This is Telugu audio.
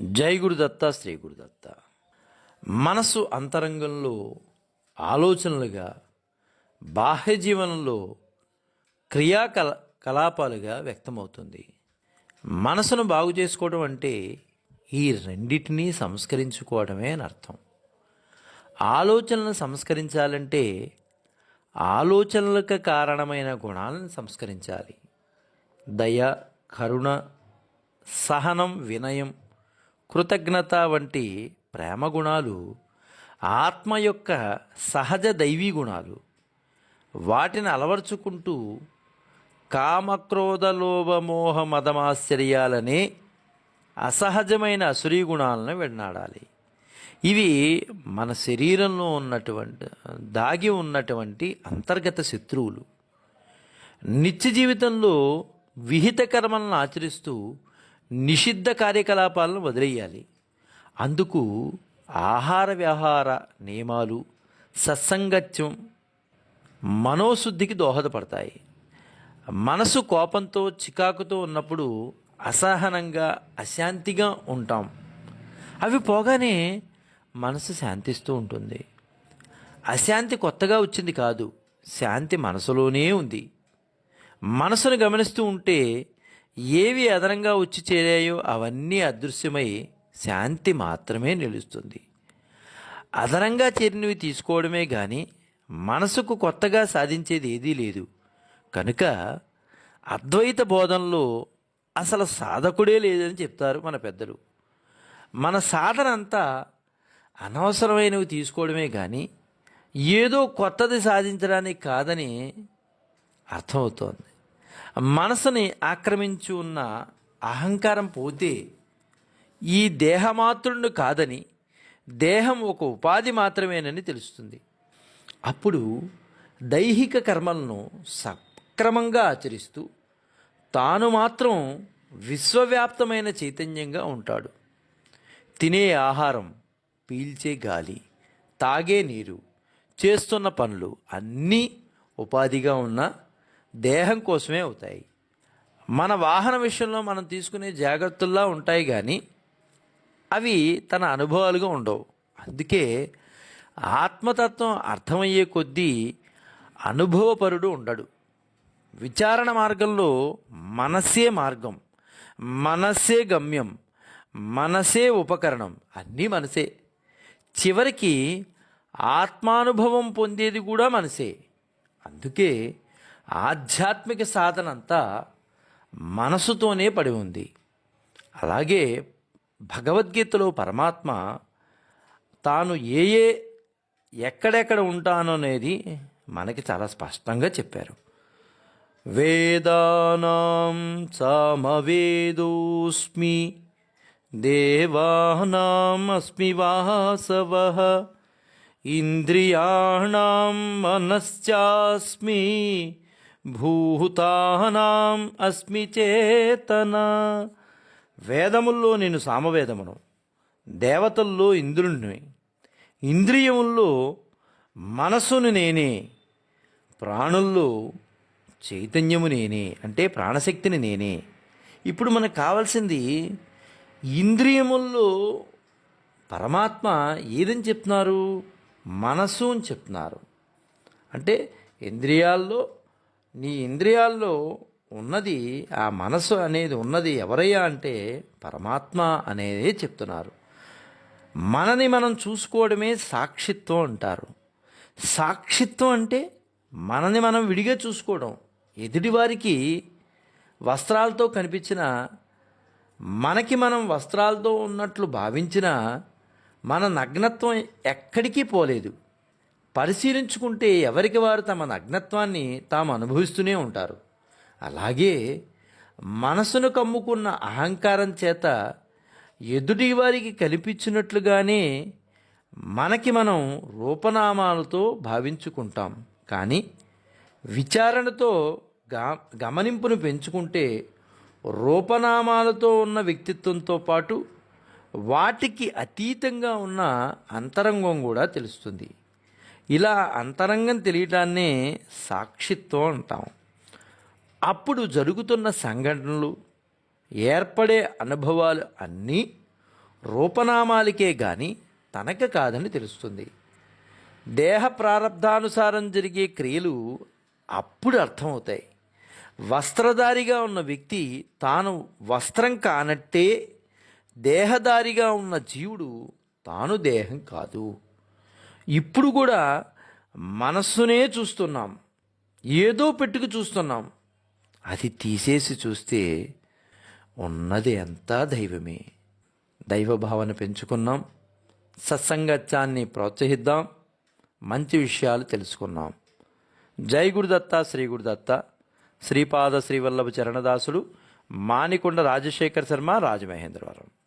జై గురుదత్త శ్రీ గురుదత్త. మనసు అంతరంగంలో ఆలోచనలుగా బాహ్య జీవనంలో క్రియాకల కలాపాలుగా వ్యక్తమవుతుంది. మనసును బాగు చేసుకోవడం అంటే ఈ రెండింటినీ సంస్కరించుకోవడమే అని అర్థం. ఆలోచనలను సంస్కరించాలంటే ఆలోచనలకు కారణమైన గుణాలను సంస్కరించాలి. దయ కరుణ సహనం వినయం కృతజ్ఞత వంటి ప్రేమ గుణాలు ఆత్మ యొక్క సహజ దైవీ గుణాలు. వాటిని అలవర్చుకుంటూ కామక్రోధ లోభమోహ మదమాశ్చర్యాలనే అసహజమైన అసురీ గుణాలను వెన్నాడాలి. ఇవి మన శరీరంలో ఉన్నటువంటి దాగి ఉన్నటువంటి అంతర్గత శత్రువులు. నిత్య జీవితంలో విహిత కర్మలను ఆచరిస్తూ నిషిద్ధ కార్యకలాపాలను వదిలేయాలి. అందుకు ఆహార వ్యవహార నియమాలు సత్సంగత్యం మనోశుద్ధికి దోహదపడతాయి. మనసు కోపంతో చికాకుతో ఉన్నప్పుడు అసహనంగా అశాంతిగా ఉంటాం. అవి పోగానే మనసు శాంతిస్తూ ఉంటుంది. అశాంతి కొత్తగా వచ్చింది కాదు శాంతి మనసులోనే ఉంది. మనసును గమనిస్తూ ఉంటే ఏవి అదనంగా వచ్చి చేరాయో అవన్నీ అదృశ్యమై శాంతి మాత్రమే నిలుస్తుంది. అదనంగా చేరినవి తీసుకోవడమే కానీ మనసుకు కొత్తగా సాధించేది ఏదీ లేదు. కనుక అద్వైత బోధనలో అసలు సాధకుడే లేదని చెప్తారు మన పెద్దలు. మన సాధన అంతా అనవసరమైనవి తీసుకోవడమే కానీ ఏదో కొత్తది సాధించడానికి కాదని అర్థమవుతోంది. మనసుని ఆక్రమించి ఉన్న అహంకారం పోతే ఈ దేహమాత్రుడు కాదని దేహం ఒక ఉపాధి మాత్రమేనని తెలుస్తుంది. అప్పుడు దైహిక కర్మలను సక్రమంగా ఆచరిస్తూ తాను మాత్రం విశ్వవ్యాప్తమైన చైతన్యంగా ఉంటాడు. తినే ఆహారం పీల్చే గాలి తాగే నీరు చేస్తున్న పనులు అన్నీ ఉపాధిగా ఉన్న దేహం కోసమే అవుతాయి. మన వాహన విషయంలో మనం తీసుకునే జాగ్రత్తల్లా ఉంటాయి కానీ అవి తన అనుభవాలుగా ఉండవు. అందుకే ఆత్మతత్వం అర్థమయ్యే కొద్దీ అనుభవపరుడు ఉండడు. విచారణ మార్గంలో మనసే మార్గం మనసే గమ్యం మనసే ఉపకరణం అన్నీ మనసే. చివరికి ఆత్మానుభవం పొందేది కూడా మనసే. అందుకే ఆధ్యాత్మిక సాధన అంతా మనసుతోనే పడి ఉంది. అలాగే భగవద్గీతలో పరమాత్మ తాను ఏ ఏ ఎక్కడెక్కడ ఉంటానో అనేది మనకి చాలా స్పష్టంగా చెప్పారు. వేదానాం సమవేదోస్మి దేవానామస్మి వాసవ ఇంద్రియాణం మనశ్చాస్మి భూతానాం అస్మి చేతన. వేదముల్లో నేను సామవేదమును దేవతల్లో ఇంద్రుణ్ణి ఇంద్రియముల్లో మనస్సును నేనే ప్రాణుల్లో చైతన్యము నేనే అంటే ప్రాణశక్తిని నేనే. ఇప్పుడు మనకు కావాల్సింది ఇంద్రియముల్లో పరమాత్మ ఏదని చెప్తున్నారు? మనసు అని చెప్తున్నారు. అంటే ఇంద్రియాల్లో నీ ఇంద్రియాల్లో ఉన్నది ఆ మనసు అనేది ఉన్నది ఎవరయ్యా అంటే పరమాత్మ అనేదే చెప్తున్నారు. మనని మనం చూసుకోవడమే సాక్షిత్వం అంటారు. సాక్షిత్వం అంటే మనని మనం విడిగా చూసుకోవడం. ఎదుటివారికి వస్త్రాలతో కనిపించిన మనకి మనం వస్త్రాలతో ఉన్నట్లు భావించిన మన నగ్నత్వం ఎక్కడికి పోలేదు. పరిశీలించుకుంటే ఎవరికి వారు తమ నగ్నత్వాన్ని తాము అనుభవిస్తూనే ఉంటారు. అలాగే మనసును కమ్ముకున్న అహంకారం చేత ఎదుటి వారికి కనిపించినట్లుగానే మనకి మనం రూపనామాలతో భావించుకుంటాం. కానీ విచారణతో గా గమనింపును పెంచుకుంటే రూపనామాలతో ఉన్న వ్యక్తిత్వంతో పాటు వాటికి అతీతంగా ఉన్న అంతరంగం కూడా తెలుస్తుంది. ఇలా అంతరంగం తెలియటాన్నే సాక్షిత్వం అంటాం. అప్పుడు జరుగుతున్న సంఘటనలు ఏర్పడే అనుభవాలు అన్నీ రూపనామాలకే గాని తనక కాదని తెలుస్తుంది. దేహ ప్రారంధానుసారం జరిగే క్రియలు అప్పుడు అర్థమవుతాయి. వస్త్రధారిగా ఉన్న వ్యక్తి తాను వస్త్రం కానట్టే దేహధారిగా ఉన్న జీవుడు తాను దేహం కాదు. ఇప్పుడు కూడా మనస్సునే చూస్తున్నాం. ఏదో పెట్టుకు చూస్తున్నాం. అది తీసేసి చూస్తే ఉన్నది అంతా దైవమే. దైవభావన పెంచుకున్నాం. సత్సంగత్యాన్ని ప్రోత్సహిద్దాం. మంచి విషయాలు తెలుసుకున్నాం. జై గురుదత్త శ్రీ గురుదత్త. శ్రీపాద శ్రీవల్లభ చరణదాసుడు మానికొండ రాజశేఖర్ శర్మ రాజమహేంద్రవరం.